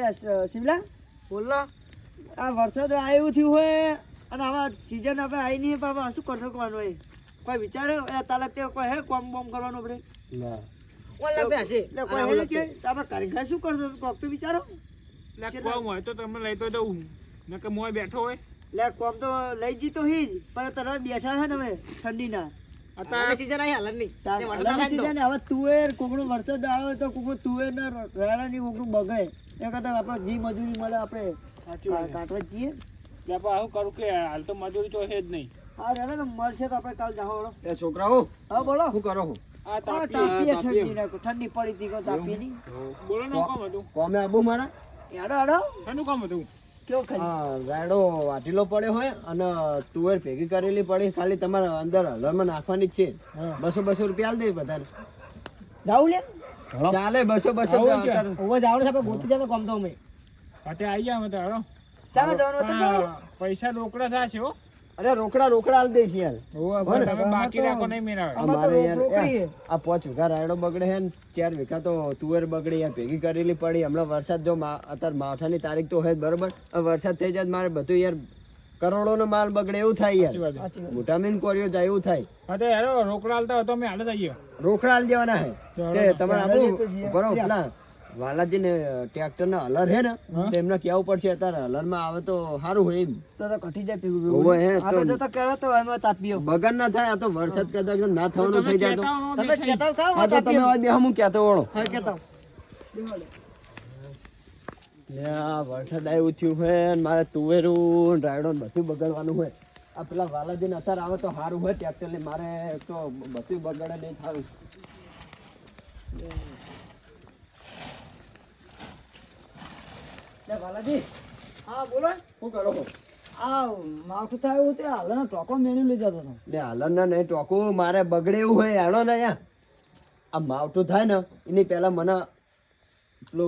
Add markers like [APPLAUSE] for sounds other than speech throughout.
એટલે શિમલા? બોલો આ વરસાદ આવ્યું થયું હોય અને આવા સિઝન આપણે આવી નહીં બાબા શું કરશો કોવાનું હોય? કોઈ વિચારે? એ તાલક તે કોઈ હે કોમ બોમ કરવાનું આપણે? ના. ઓલા બેસે? કોઈ હે કે? આપણે કારીગર શું કરશો? કોક તો વિચારો. એટલે કોમ હોય તો તમે લઈ તો દઉં નકર મોય બેઠો હોય. લે કોમ તો લઈ જીતો હી પણ તરત બેઠા હે તમે ઠંડીના. સીઝન આવી હાલની તાર- તે વરસાદ અલગ આવે ને તો. season હવે તુવેર કોકનો વરસાદ આવે તો કોકનો તુવેર ને રાણાની કોકનું બગડે. એ કરતા આપણે જી મજૂરી મળે આપણે સાચી વાત છે. કાઢવા જઈએ. એટલે આવું કરું કે હાલ તો મજૂરી તો છે જ નહીં. હા તો મળશે તો આપણે કાલ જાઓ હેડો. એ છોકરાઓ હા બોલો. શું કરો હા, ઠંડી પડી હતી કોમે આબુ મારા? હેડો હેડો. શાનું કામ હતું? કેવો ખાલી? વાટીલો પડ્યો હોય અને તુવેર ભેગી કરેલી પડી. ખાલી તમારે અંદર હલરમાં નાખવાની જ છે. બસો બસો રૂપિયા આલ દે બધાને. જાવું લે? ચાલે બસો બસો છે. ઓવો જાવ છે આપણે ગોતી જતો કોમ તો અમે. અત્યારે આવી ગયા અમે તો હાલો ચાલો જવાનું ચાલો. પૈસા રોકડા થશે હો. અરે રોકડા રોકડા આલ દેશ યાર. તમે બાકી રાખો નહીં મેળાવે અમારે યાર આ પાંચ વીઘા રાયડો બગડે હે ને ચાર વીઘા તો તુવેર બગડે યાર ભેગી કરેલી પડી. હમણાં વરસાદ જો અત્યારે માવઠાની તારીખ તો હોય બરોબર? વરસાદ થઈ જાય મારે બધું યાર કરોડો નો માલ બગડે એવું થાય યાર. વાત છે. સાચી વાત. મોટા મીન કોરિયો જાય એવું થાય. હા તો હેડો રોકડા આલતા હોય તો અમે હાલ જ રોકડા આલ દેવાના હે તે તમારે આપણું. બરોબર વાલાજી ને ટ્રેક્ટર ના હલર હે ને હા. તો એમને કેવું પડશે અત્યારે હલરમાં આવે તો સારું હોય એમ. તો કટી જાય પીવું હોવે હે, આ તો તો- કહેતો તો એમાં તાપીઓ બગન ના થાય આ તો વરસાદ કદાચ ના થવાનું થઈ જાય તો. તમે કેતો ખાવ આ તો તમે બે હું કેતો ઓળો હા કેતો લે આ વરસાદ આવ્યું થયું હોય ને મારે તુવેરું રાયડો બધું બગડવાનું હોય. આ પેલા વાલાજી ને અત્યારે આવે તો સારું હોય ટ્રેક્ટર ને મારે તો બધું બગડે નહીં થાવું લે બાલાજી. હા બોલો શું કરો આ માવઠું થાય એવું તે હાલના ટોકો મેળવી લઈ જતો હતો. લે હાલના નહીં ટોકું મારે બગડે એવું હોય હેડો ને અહીંયા. આ માવઠું થાય ને એની પહેલા મને એટલો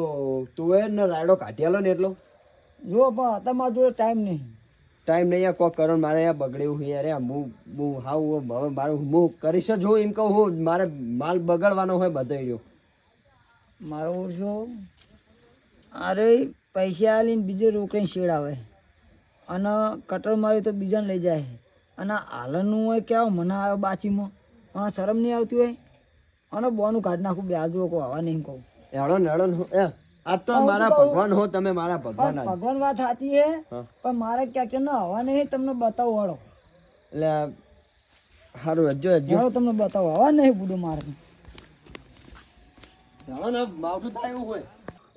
તુવેર ને રાયડો કાઢ્યાલો ને એટલો. જો પણ અત્યારે મારા જોડે ટાઈમ નહીં. ટાઈમ નહીં યાર કોક કરો મારે યાર બગડ્યું હોય અરે હું હું હાવ હવે મારું હું કરીશ જ હું એમ કહું હું મારે માલ બગડવાનો હોય બધો રહ્યો. મારો છો અરે પૈસા આલીને બીજે રોકડીને શેડ આવે અને કટર મારી તો બીજાને લઈ જાય. અને હાલનું હોય કેવું મને આવે બાચીમાં. અને શરમ નહીં આવતી હોય. અને બોનું કાઢ નાખું બે આજુ કહું હવા નહીં કહું. હેળો ને હેડો ને. હું- એ આ તો મારા ભગવાન હો તમે મારા ભગવાન ભગવાન વાત સાચી છે. પણ મારે ક્યાંક ન હવા નહીં તમને બતાવું વાળો એટલે સારું હજો હજો. તમને બતાવો. હવા નહીં બુડો મારે. હેળો ને માવઠું થાય એવું હોય.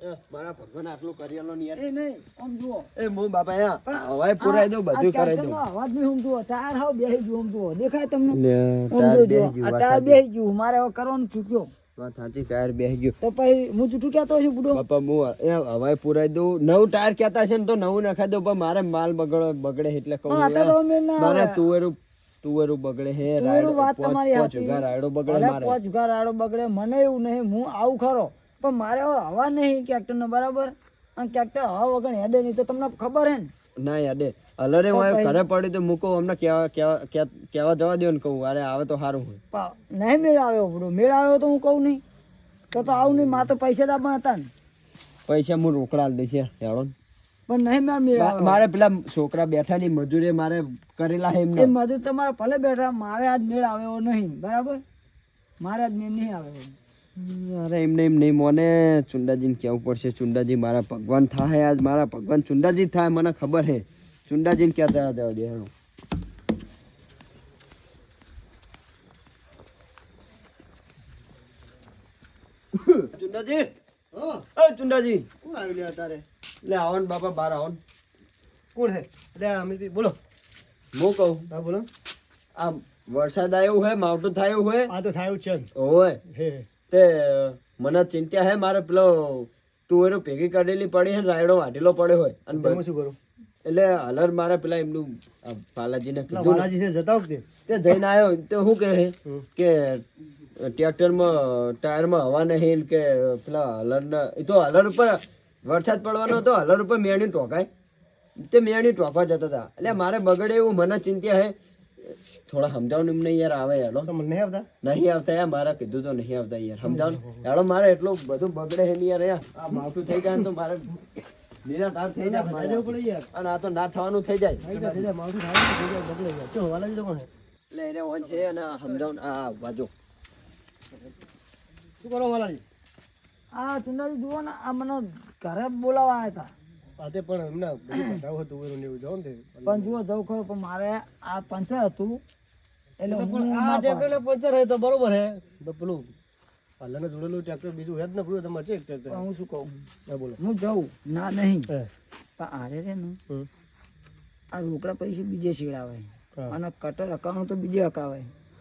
મારા ભગવાન આટલું કરેલો ને યાર. એ નહીં આમ જુઓ. એ હું બાપા અહીંયા હવાય પુરાઈ દઉં બધું કરાઈ દઉં. અવાજ નહીં સમજુઓ ટાયર હાવ બેસી ગયું સમજુઓ દેખાય તમને? લે, આમ ટાયર જોજો. ગયું, આ વાત ટાયર સાચી. બેસી ગયું. મારે હવે કરવાનું ચૂક્યો વાત સાચી ટાયર બેસી ગયું. તો પછી હું જૂઠું કહેતો છું બુડો? બાપા હું અહીંયા હવાય પુરાઈ દઉં. નવું ટાયર કહેતા છે ને તો નવું નખાઈ દઉં પણ મારે માલ બગડો બગડે એટલે કહું મારે. તુવેરું તુવેરું બગડે હે રાયડો વાત પોચ- તમારી રાયડો બગડે મારે. પાંચ આડો બગડે મને એવું નહીં હું આવું ખરો. પણ મારે હવે હવા નહીં ટ્રેક્ટર બરાબર. અને ટ્રેક્ટર હવા વગર હેડે નહીં તો તમને ખબર હે ને? ના યાર અલરે હું ઘરે પડી તો મૂકો અમને કેવા કેવા કેવા જવા દો ને કહું અરે આવે તો સારું હોય. નહીં મેળ આવ્યો બુડો મેળ આવ્યો તો હું કહું નહીં. તો તો આવું નહીં મારે તો પૈસા જ આપવાના હતા ને. પૈસા હું રોકડા દઈશ હેડો પણ નહીં મેળ મેળ મારે પેલા છોકરા બેઠા ની મજૂરી મારે કરેલા એમ એ મજૂર તમારા ભલે બેઠા મારે આજ મેળ આવ્યો નહીં બરાબર? મારે આજ મેળ નહીં આવ્યો. અરે એમ નહીં મને ચુંડાજીને કહેવું પડશે ચુંડાજી મારા ભગવાન થાય આજ મારા ભગવાન ચુંડાજી થાય મને ખબર હે. ચુંડાજીને કહેતા હતા દે ચુંડાજી? એ ચુંડાજી કોણ આવી લે તારે લે આવો ને બાપા બાર આવો ને. કોણ હે? અરે અમિતભાઈ બોલો. હું કહું? હા બોલો. આ વરસાદ આવ્યો હોય માવઠું થયું હોય આ તો થયું છે ઓય. હે. તે મને ચિંતા હે મારે પેલો તુવેરો ભેગી કાઢેલી પડી હે રાયડો વાઢેલો પડ્યો હોય. અને શું કરું? એટલે હલર મારે પેલા એમનું બાલાજીને કીધું બાલાજી છે જતા વખતે? તે જઈને આવ્યો તો શું કહે. કે ટ્રેક્ટરમાં ટાયરમાં હવા નહીં કે પેલા હલર એ તો હલર ઉપર વરસાદ પડવાનો હતો હલર ઉપર મેણી ટોકાય. તે મેણી ટોકવા જતા હતા. એટલે મારે બગડે એવું મને ચિંતા હે થોડા સમજાવો ને એમને યાર આવે હેડો મને આવતા? નહીં આવતા યાર મારા કીધું તો નહીં આવતા યાર સમજાવો ને? મારે એટલું બધું બગડે છે યાર આ માવઠું થઈ જાય તો મારે લીલા થઈ જાય બધા પડે યાર. અને આ તો ના થવાનું થઈ જાય. થઈ જાય, માવઠું થાય થઈ જાય, બગડે જાય. ચો, વાલાજી તો કોણ એટલે એને ઓન છે અને સમજાવો ને આ બાજુ શું કરો વાલાજી આ ચુંડાજી જુઓ ને આ મને ઘરે બોલાવવા આવ્યા હતા. આ તે પણ એમના બધું હતું એવું ને એવું ને પણ જુઓ જવું ખરું પણ મારે આ પંચર હતું. એટલે પણ આ ટ્રેક્ટર પંચર હે તો બરોબર હે. તો પેલું પાલને જોડેલું ટ્રેક્ટર બીજું હે જ ને પેલું તમારે છે ટ્રેક્ટર? હું શું કહું? બોલો. હું જાઉં ના નહીં. પણ આરે રે ને. આ રોકડા પૈસા બીજે સીવડાવે અને કટર અકાઉન્ટ તો બીજે અકાવે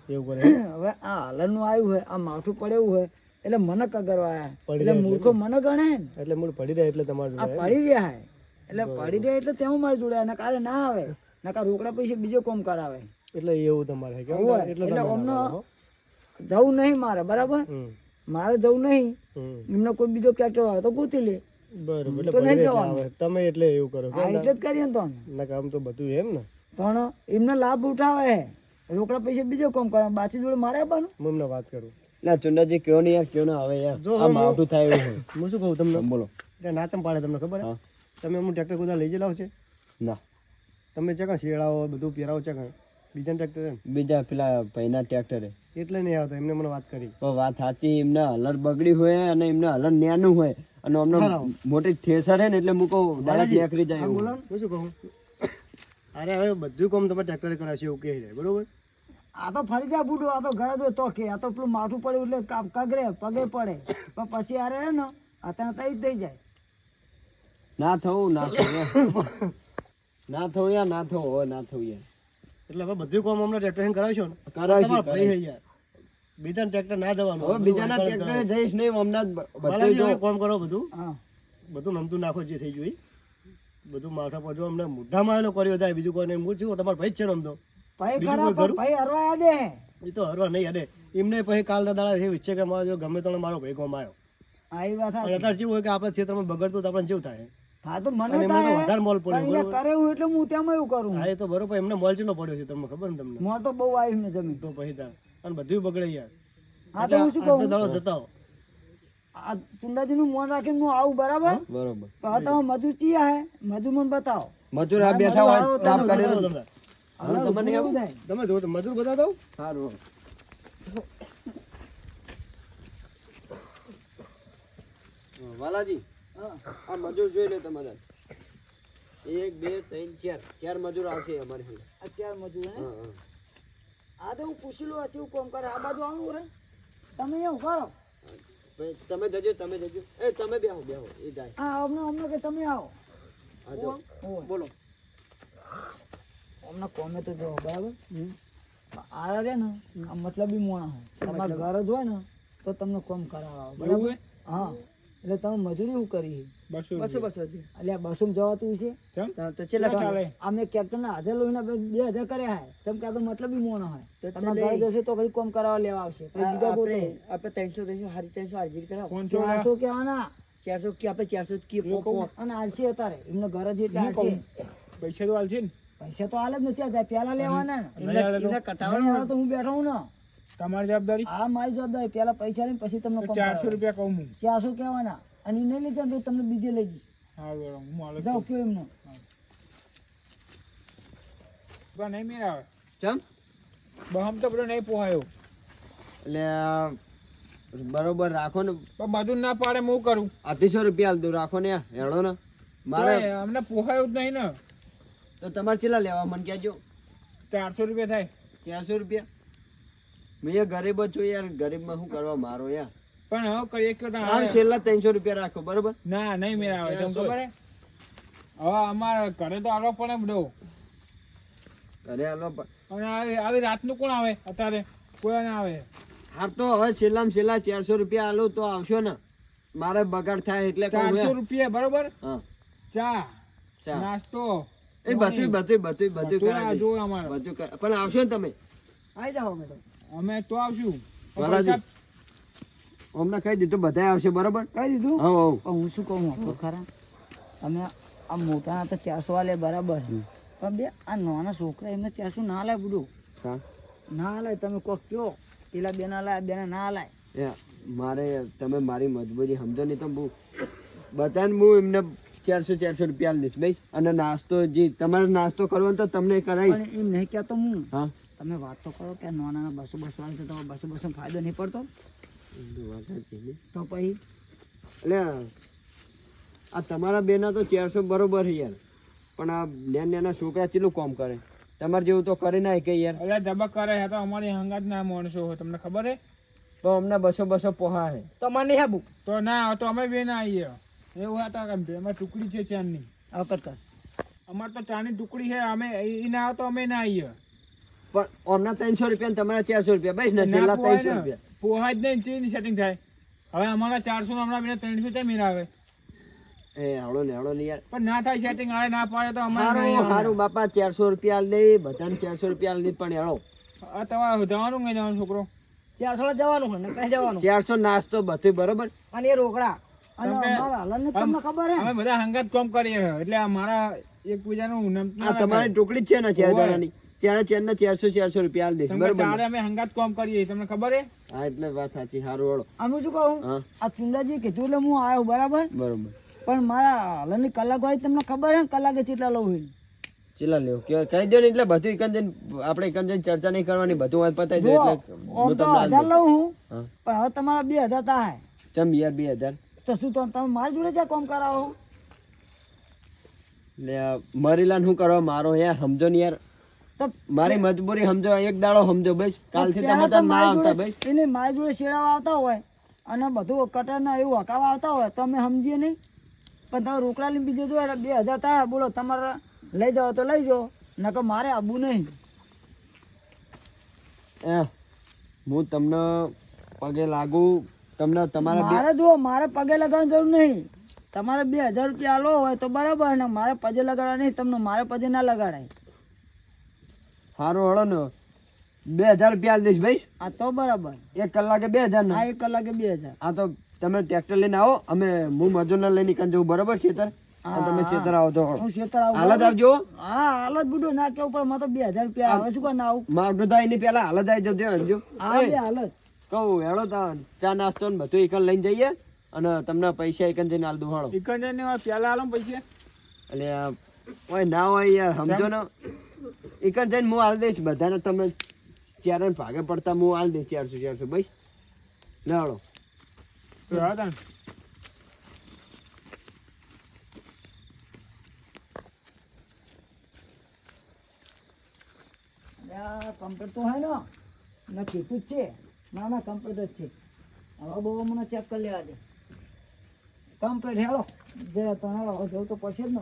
એવું કરે. હવે આ હાલરનું આવ્યું હોય આ માથું પડેવું હોય એટલે મને કગરવા એટલે મૂર્ખો મને ગણે એટલે મૂળ પડી રહ્યા એટલે તમારે આ પડી રહ્યા હે. એટલે પડી રહ્યા એટલે તેવું મારે જોડે અને કારે ના આવે. નકા રોકડા પૈસે બીજો કોમ કરાવે. એટલે એવું તમારે એટલે અમને જવું નહીં મારે બરાબર? મારે જવું નહીં. એમને કોઈ બીજો કેટો આવે તો ગોતી લે. બરોબર એટલે નહીં જવાનું. તમે એટલે એવું કરો એટલે જ કરીએ તો કામ તો બધું એમ ને. પણ એમને લાભ ઉઠાવે રોકડા પૈસા બીજો કોમ કરે બાકી જોડે મારે આપવાનું? હું એમને વાત કરું. ના ચુંડાજી કયો નહીં યાર કયો ના આવે યાર. જો આ માવઠું થાય એવું [LAUGHS] હું શું કહું તમને? બોલો. એટલે નાચમ પાડે તમને ખબર હે. તમે હું ટ્રેક્ટર કુદા લઈ ગયેલા છે? ના. તમે ચકન શેડાવો બધું પહેરાવો કાં બીજા ટ્રેક્ટર બીજા પેલા ભાઈના ટ્રેક્ટરે એટલે નહીં આવતો એમને મને વાત કરી. તો વાત સાચી એમને હલર બગડી હોય અને એમને હલર ન્યાનું હોય અને અમને. મોટી થેસર હે ને એટલે મૂકો ડાયરેક્ટ બાલાજી, જાય બોલો હું શું કહું? અરે હવે બધું કામ તમે ટ્રેક્ટરે કરાવશે એવું કહે છે બરોબર? આ તો ફરી જાય બુડો આ તો ઘરે જો તો કે આ તો પેલું માથું પડ્યું એટલે કામ કગરે પગે પડે. પણ પછી આરે ને અત્યારે તઈ જ થઈ જાય. ના થવું ના થવું. ના થવું યાર ના થવું હોય ના થવું યાર. એટલે હવે બધું કામ અમને ટ્રેક્ટર કરાવશો ને કરાવશો ભાઈ છે યાર. બીજા ટ્રેક્ટર ના જવાનું. હવે બીજાના ટ્રેક્ટરે જઈશ નહીં હમણાં જ બધું જો. કામ કરો બધું. હા. બધું નમતું નાખો જે થઈ ગયું એ. બધું માથા પર જો અમને મોઢામાં આવેલો કર્યો થાય બીજું કોઈ નહીં. મૂળ છું તમારો ભાઈ જ છે રમતો તો. ભાઈ ખરા પણ ભાઈ હરવા યાદે એ તો હરવા નહીં અડે એમને પછી કાલના દાડા એવી ઈચ્છે કે મારો જો ગમે તો મારો ભાઈ કોમ આવ્યો. વાત અને અત્યારે કેવું હોય કે આપણા ક્ષેત્રમાં બગડતું તો આપણને જેવું થાય. હા તો મને અને એમને તો થાય વધારે મોલ પડ્યો, પણ એને બરોબર? કરે એટલે હું તેમાં એવું કરું. હા એ તો બરોબર એમને મોલ ચેટલો પડ્યો છે તમને ખબર ને તમને? મોર તો બહુ આવી ને જમીન. તો પછી અને બધું બગડે યાર. હા તો હું શું એટલે કહું દાડો જતા હો. આ ચુંડાજીનું મોન રાખીને હું આવું બરાબર? બરોબર. તો તમે મજૂર ચિયા હે? મજૂર મને બતાવો. મજૂર આ બેઠા હોય કામ તમે કરે તમને. એવું તમે જો મજૂર બધા દઉં સારું વાલાજી હા. આ મજૂર જોઈ લે તમારે. એક બે ત્રણ ચાર. ચાર મજૂર આવશે અમારી આ ચાર મજૂર હે? આ તો હું પૂછી લઉં હું કોમ કરે. આ બાજુ આવું રે તમે એવું કરો ભાઈ, તમે જજો તમે જજો. એ તમે બેહો બેહો. એ જાય. હા હમણાં હમણાં કે તમે આવો. બોલો. અમને કોમે તો જો બરાબર? આ રે ને આ મતલબી મોણા હોય તમારા ઘર જ હોય ને તો તમને કોમ કરાવવા બરાબર? હા. એટલે તમે મજૂરી શું કરી બસો બસો બસો એટલે આ બસો જવાતું છે? તો ચાલે? અમે કેપ્ટન હાજર લોહીના બે બે હજાર કર્યા હે. જેમ કે તો મતલબ બી મોણો હોય તો તમે ઘર જશે તો ઘડી કોમ કરાવવા લેવા આવશે. બીજા ગોતે આપણે ત્રણસો ત્રણસો હારી ત્રણસો હાજરી કરાવો. ચારસો કેવાના ચારસો કે આપણે ચારસો કે અને આલસી અત્યારે. એમને ઘર જ એટલે હું. આલસી પૈસા તો હાલશે ને. પૈસા તો હાલ જ નથી આવતા પેલા લેવાના ને. નહીં તો? હું બેઠો હું ને. તમારી જવાબદારી? હા મારી જવાબદારી. પેલા પૈસા લઈને પછી તમને ચારસો રૂપિયા કહું હું. ચારસો કહેવાના. અને નહીં લીધા તો તમને બીજે લઈ જઈ હા બરાબર હું હાલો જાઓ કયો એમનો. નહીં મેળ આવે ચમ બહમ તો બધો નહીં પોહાયો. એટલે બરોબર રાખો ને. બધું ના પાડે હું કરું? અઢીસો રૂપિયા હાલ દઉં. રાખો ને હેડો ને. મારે અમને પોહાયું જ નહીં ને. તો તમારે કેટલા લેવા મને કહેજો. ચારસો રૂપિયા થાય. ચારસો રૂપિયા? મેં ગરીબ જ છું યાર. ગરીબમાં શું કરવા મારો યાર? પણ હવે કરીએ કયો સારું છેલ્લા ત્રણસો રૂપિયા રાખો બરોબર? ના નહીં મેળ આવે ખબર હવે અમારે ઘરે તો આવવો પડે બધો ઘરે હાલો પ- અને આવી રાતનું કોણ આવે અત્યારે? કોઈ ના આવે. હાર તો હવે છેલ્લામાં છેલ્લા ચારસો રૂપિયા આલો તો આવશો ને. મારે બગાડ થાય એટલે ચારસો રૂપિયા બરોબર? હા. ચા ચા. નાસ્તો. એ બધું બધું બધું બધું કરાવી જોવે અમારે. બધું પણ આવશો ને તમે? આવી જાઓ અમે અમે તો આવશું. વાલાજી. અમને કહી દીધું બધા આવશે બરોબર? કહી દીધું? હા હા પણ હું શું કહું હતો ખરા. અમે આ મોટા તો ચારસો આલે બરાબર. પણ બે આ નાના છોકરા એમને ચારસો ના લાય હા. ના લાય તમે કોક કયો. પેલા બે ના લાય બેના ના લાય મારે તમે મારી મજબૂરી સમજો નહીં તો બહુ બધાને હું એમને ચારસો ચારસો રૂપિયા લઈશ ભાઈ અને નાસ્તો જે તમારે નાસ્તો કરવાનો તો તમને કરાવી એમ નહીં કહેતો હું. હા. તમે વાત તો કરો કે નાના નાના બસો બસો આવે છે તો બસો બસો ફાયદો નહીં પડતો. તો પછી? એટલે આ તમારા બેના તો ચારસો બરોબર છે યાર. પણ આ નેન નેના છોકરા કેટલું કામ કરે? તમારે જેવું તો કરી ના કે યાર. અલ્યા ધબક કરે હે તો અમારી હંગાત ના માણસો હોય. તમને ખબર હે તો અમને બસો બસો પોહા છે. તમારે નહીં હાબુ તો ના તો અમે બે ના આવીએ એવું હતા કેમ કે અમારી ટુકડી છે ચાંદની. આવ કર. અમારે તો ચાંદની ટુકડી છે અમે એ ના તો અમે ના આવીએ પણ અમને ત્રણસો રૂપિયા ને તમારા ચારસો રૂપિયા. બસ ને છેલ્લા ત્રણસો રૂપિયા. પોહા જ નહીં ચેની સેટિંગ થાય? હવે અમારા ચારસો હમણાં બેને ત્રણસો ચા મેળ આવે? એ હળો ને હળો ને યાર. પણ ના થાય સેટિંગ આવે ના પાડે તો અમારે સારું સારું બાપા ચારસો રૂપિયા લે દે બધાને ચારસો રૂપિયા લે પણ હેળો આ તમારે જવાનું કઈ જવાનું છોકરો? ચારસો જવાનું ને કઈ જવાનું? ચારસો નાસ્તો બધું બરોબર. અને એ રોકડા. અને અમારા હાલને તમને ખબર હે? અમે બધા હંગાત કામ કરીએ એટલે આ મારા એકબીજાનું નમતું આ તમારી ટોકડી છે ને ચાર હોય. ત્યારે ચાર ને ચારસો ચારસો રૂપિયા આલ દઈશ. તમે બરોબર અમે હંગાત કામ કરીએ તમને ખબર હે? હા એટલે વાત સાચી સારું હળો અમે શું કહું? આ ચુંડાજી કીધું એટલે હું આવ્યો બરાબર? બરોબર. પણ મારા હાલની કલાક હોય તમને ખબર હે કલાકે કેટલા લઉં હોય ચેલા લેવું? કે કહી દો ને એટલે બધું એકંદર આપણે એકંદર ચર્ચા નહીં કરવાની બધું વાત પતાવી દો એટલે હું તો હજાર લઉં હું. પણ હવે તમારા બે હજાર થાય. ચમ યાર બે હજાર? તો શું તો તમે મારી જોડે જ્યાં કામ કરાવો? લે મરીલાને શું કરવા? મારો યાર સમજો ને યાર. મારી મજબૂરી સમજો એક દાડો સમજો બસ. કાલથી તમે તો ના આવતા બસ. એને મારી જોડે શેડાવા આવતા હોય અને બધું કટરના એવું હકાવા આવતા હોય તો અમે સમજીએ નહીં. પણ તમે રોકડા લઈને બીજે જો બે હજાર થાય બોલો તમારે લઈ જાઓ તો લઈ જાઓ નકર મારે આવવું નહીં. હું તમને પગે લાગુ તમને તમારા મારે જુઓ મારે પગે લગાવવાની જરૂર નહીં. તમારે બે હજાર રૂપિયા આલો હોય તો બરાબર ને મારે પગે લગાડવા નહીં તમને મારે પગે ના લગાડાય. સારું હળો ને. બે હજાર રૂપિયા આલ દઈશ ભાઈ. આ તો બરાબર. એક કલાકે બે હજાર ના. એક કલાકે બે હજાર. આ તો તમે ટ્રેક્ટર લઈને આવો અમે હું મજૂરને લઈને નીકળી જવું બરાબર અને તમે છેતર આવો તો. હું શેતર આવું. હાલત આવજો હા. હાલત બુડો ના કેવું પણ મારે તો બે હજાર રૂપિયા આવે. શું ના આવું? એની પેલા હાલત આવી જજો હરજો. હા હાલત. કહું હેડો તા ચા નાસ્તો ને બધું એકન લઈને જઈએ અને તમને પૈસા એકન જઈને આલ દઉં હાલો એકંદર ને પેલા આલો પૈસા. એટલે ઓય ના હોય યાર સમજો ને. એકન જઈને હું હાલ દઈશ બધાને તમે ચાર ભાગે પડતા હું હાલ દઈશ ચારસો ચારસો ભાઈ લે હાલો તો હા ને ના કીધું જ છે. ના ના કમ્પ્લીટ જ છે. હવે બહુ મને ચેક કરી લેવા દે. Complete hello. જે તને હવે જવું તો પડશે જ ને.